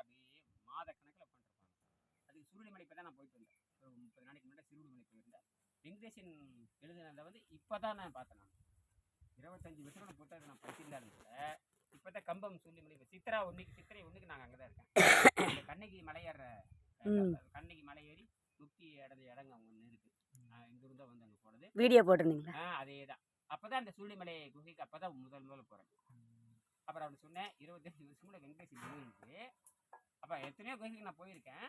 அப்படியே மாத கணக்கில் உட்காந்துருப்பாங்க அதுக்கு சுருளிமலை இப்போ தான் நான் போயிட்டு வந்தேன். ஒரு முப்பது நாளைக்கு முன்னாடி சிறுவடிமலை போயிருந்தேன். வெங்கடேசன் எழுதினதை வந்து இப்போ தான் நான் பார்த்தேன் நான். இருபத்தஞ்சு வருஷம் புத்தகத்தை நான் படிச்சிருந்தாலும் கூட இப்போ தான் கம்பம் சுருளிமலை இப்போ சித்ரா ஒன்றுக்கு சித்திரை ஒன்றுக்கு நாங்கள் அங்கே தான் இருக்கேன் கண்ணகி மலையேற. கண்ணகி மலை ஏறி முக்தி அடைஞ்ச இடங்க ஒன்று இருக்குது நான் இங்கிருந்தா வந்து அங்கே போனது வீடியோ போட்டிருந்தீங்களா? ஆ அதே தான் அப்போ தான் அந்த சுள்ளிமலை குகைக்கு அப்போ தான் முதல் முதல்ல போகிறேன் அப்புறம் அவனுக்கு சொன்னேன் இருபத்தஞ்சு வருஷம் கூட வெங்கடேஷ் இருக்கு அப்போ எத்தனையோ குகைக்கு நான் போயிருக்கேன்.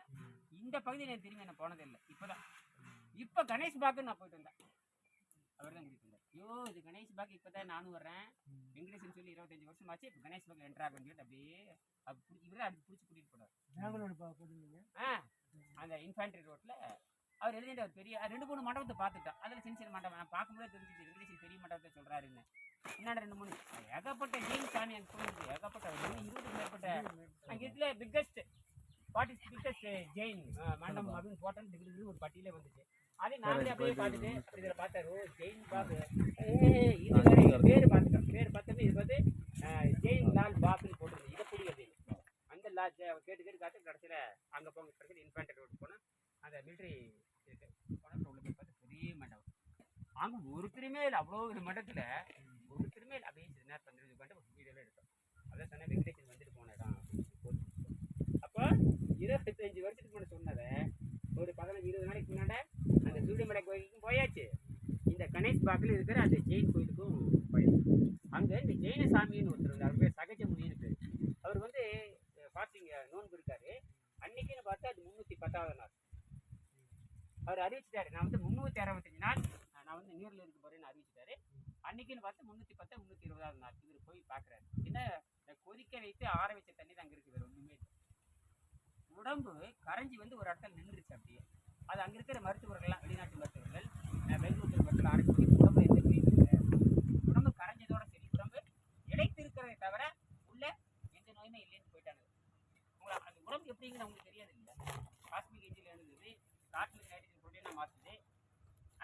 இந்த பகுதியில் நான் திரும்பி நான் போனதில்லை இப்போ தான் இப்போ கணேஷ் பாக்கு நான் போயிட்டு வந்தேன். அவர் தான் கூட்டிட்டு வந்தார். ஐயோ இது கணேஷ் பாக்கு இப்போ தான் நானும் வர்றேன். வெங்கடேஷன் சொல்லி இருபத்தஞ்சு வருஷம் ஆச்சு இப்போ கணேஷ் பாக்கு என்ட்ரா சொல்லிட்டு அப்படியே அப்படி இவரே அப்படி பிடிச்சி கூட்டிகிட்டு போனார். ஆ. அந்த இன்ஃபேண்ட்ரி ரோட்டில் அவர் எழுதிட்டு ஒரு பெரிய ரெண்டு மூணு மண்டபத்தை பார்த்துட்டோம். அதில் சின்ன சின்ன மண்டபம். நான் பார்க்கும்போது தெரிஞ்சுச்சு வெங்கடேசன் பெரிய மண்டபத்தை சொல்கிறாருன்னு என்னடா ரெண்டு மூணு? ஏகப்பட்ட ஜெயின் சாமி அங்கே போயிருக்கு. ஏகப்பட்ட இருபதுக்கு மேற்பட்ட அங்கே இருக்கிற biggest what is biggest Jain mandapam அப்படின்னு போட்டோன்னு ஒரு பட்டியலே வந்துச்சு. அதே நாங்களே அப்படியே பார்த்துட்டு அப்படி இதில் பார்த்தாரு. ஓ ஜெயின் பாபு. இது பேர் பார்த்துட்டோம். பேர் பார்த்தோமே இது வந்து இருக்கு உள்ள பார்த்து பெரிய மண்டபம். அங்கே ஒருத்தருமே இல்லை அவ்வளோ ஒரு மண்டத்தில் ஒருத்தருமே இல்லை. அப்படியே சில நேரம் பந்து உட்காந்து வீடியோலாம் எடுத்தோம். அதான் சொன்னேன் வெங்கடேஷன் வந்துட்டு போன இடம் அப்படின்னு அப்போ இருபத்தஞ்சு வருஷத்துக்கு முன்னாடி சொன்னதை ஒரு பதினஞ்சு இருபது நாளைக்கு முன்னாடி அந்த சூரியமலை கோயிலுக்கும் போயாச்சு. இந்த கணேஷ் பாக்கில் இருக்கிற அந்த ஜெயின் கோயிலுக்கும் போயாச்சு அங்கே இந்த ஜெயின சாமின்னு ஒருத்தர் வந்து அவர் பேர் சகஜ முனின்னு பேர் அவர் வந்து ஃபாஸ்டிங் நோன்பு இருக்காரு அன்னைக்குன்னு பார்த்தா அது முந்நூற்றி பத்தாவது நாள் அவர் அறிவிச்சிட்டாரு. நான் வந்து முந்நூற்றி அறுபத்தஞ்சு நாள் நான் வந்து நீரில் இருக்க போறேன்னு அறிவிச்சிட்டாரு. அன்னைக்குன்னு பார்த்து முந்நூற்றி பத்து முந்நூற்றி இருபதாவது நாள் இவர் போய் பார்க்குறாரு. என்ன இந்த கொதிக்க வைத்து ஆற வச்ச தண்ணி தான் அங்கே இருக்குது வேறு ஒன்றுமே இல்லை. உடம்பு கரைஞ்சி வந்து ஒரு இடத்துல நின்றுச்சு அப்படியே. அது அங்கே இருக்கிற மருத்துவர்கள்லாம் வெளிநாட்டு மருத்துவர்கள் அஹ் வெளிநாட்டு மருத்துவர்கள் ஆரம்பிச்சு உடம்புல எந்த இல்லை. உடம்பு கரைஞ்சதோட சரி உடம்பு இழைத்திருக்கிறதை தவிர உள்ள எந்த நோயுமே இல்லைன்னு போயிட்டாங்க. உங்களை அந்த உடம்பு எப்படிங்கிற உங்களுக்கு தெரியாது இல்லை. காஸ்மிக் இன்ஜில் எழுதுது காட்டில்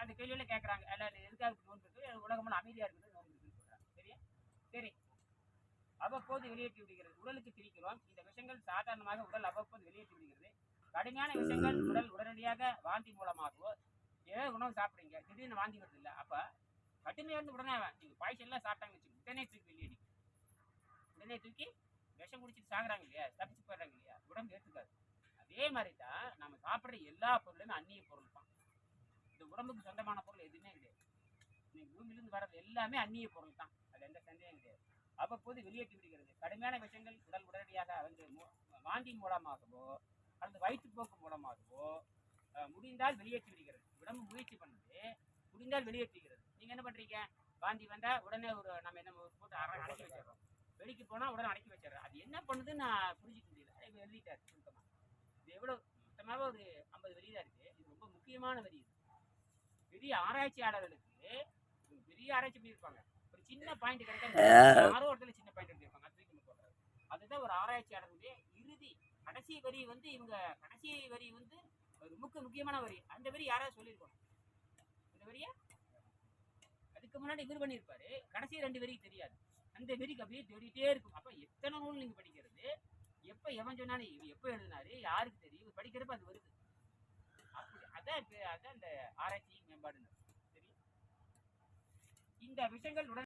அந்த கேள்வியில கேட்குறாங்க எல்லாம் எதுக்காக இப்படி நோன்பு இருக்குது உலகமான அமைதியாக இருக்குது நோன்பு இருக்குன்னு சொல்கிறாங்க சரியா? சரி. அவ்வப்போது வெளியேற்றி விடுகிறது. உடலுக்கு திரிக்கிறோம் இந்த விஷயங்கள் சாதாரணமாக உடல் அவ்வப்போது வெளியேற்றி விடுகிறது. கடுமையான விஷயங்கள் உடல் உடனடியாக வாந்தி மூலமாகவோ ஏதோ உணவு சாப்பிட்றீங்க. திடீர்னு வாந்தி வருது இல்லை அப்போ கடுமையாக இருந்து உடனே நீங்கள் பாய்ச்சல்லாம் சாப்பிட்டாங்கன்னு வச்சுக்கோங்க உடனே தூக்கி வெளியேடி உடனே தூக்கி விஷம் குடிச்சிட்டு சாகுறாங்க இல்லையா? தப்பிச்சு போயிடுறாங்க இல்லையா? உடம்பு ஏற்றுக்காது அதே மாதிரி தான் நம்ம சாப்பிட்ற எல்லா பொருளுமே அந்நிய பொருள் தான் இந்த உடம்புக்கு சொந்தமான பொருள் எதுவுமே கிடையாது. இன்னைக்கு பூமியிலிருந்து வர்றது எல்லாமே அந்நிய பொருள் தான். அது எந்த சந்தேகம் கிடையாது. அவ்வப்போது வெளியேற்றி விடுகிறது. கடுமையான விஷயங்கள் உடல் உடனடியாக வந்து மு- வாந்தி மூலமாகவோ அல்லது வயிற்றுப்போக்கு மூலமாகவோ முடிந்தால் வெளியேற்றி விடுகிறது. உடம்பு முயற்சி பண்ணுது முடிந்தால் வெளியேற்றுகிறது நீங்கள் என்ன பண்ணுறீங்க வாந்தி வந்தால் உடனே ஒரு நம்ம என்ன ஒரு போட்டு அரை அடக்கி வச்சிடறோம். வெளிக்கு போனால் உடனே அடக்கி வச்சிடறோம். அது என்ன பண்ணுதுன்னு நான் புரிஞ்சிக்க முடியல. இப்போ எழுதிட்டார் சுத்தமாக இது எவ்வளோ மொத்தமாக ஒரு ஐம்பது வரி தான் இருக்குது இது ரொம்ப முக்கியமான வரி இது. பெரிய ஆராய்ச்சியாளர்களுக்கு பெரிய ஆராய்ச்சி பண்ணியிருப்பாங்க. ஒரு சின்ன பாயிண்ட் கிடைக்காது யாரோ ஒருத்தர் சின்ன பாயிண்ட் எடுத்திருப்பாங்க. அதுதான் ஒரு ஆராய்ச்சியாளருடைய இறுதி. கடைசி வரி வந்து இவங்க கடைசி வரி வந்து ஒரு முக்கிய முக்கியமான வரி. அந்த வரி யாராவது சொல்லியிருக்கணும்? இந்த வரியா? அதுக்கு முன்னாடி இவர் பண்ணியிருப்பாரு. கடைசி ரெண்டு வரி தெரியாது. அந்த வரிக்கு அப்படியே தேடிட்டே இருக்கும். அப்போ எத்தனை நூல் நீங்கள் படிக்கிறது? எப்போ எவன் சொன்னாலும் இவர் எப்போ எழுதினாரு? யாருக்கு தெரியும்? இவர் படிக்கிறப்ப அது வருது அப்படி அதான் இப்ப- அதான் இந்த ஆராய்ச்சி மேம்பாடுன்னு சரி? இந்த விஷயங்கள் உடனே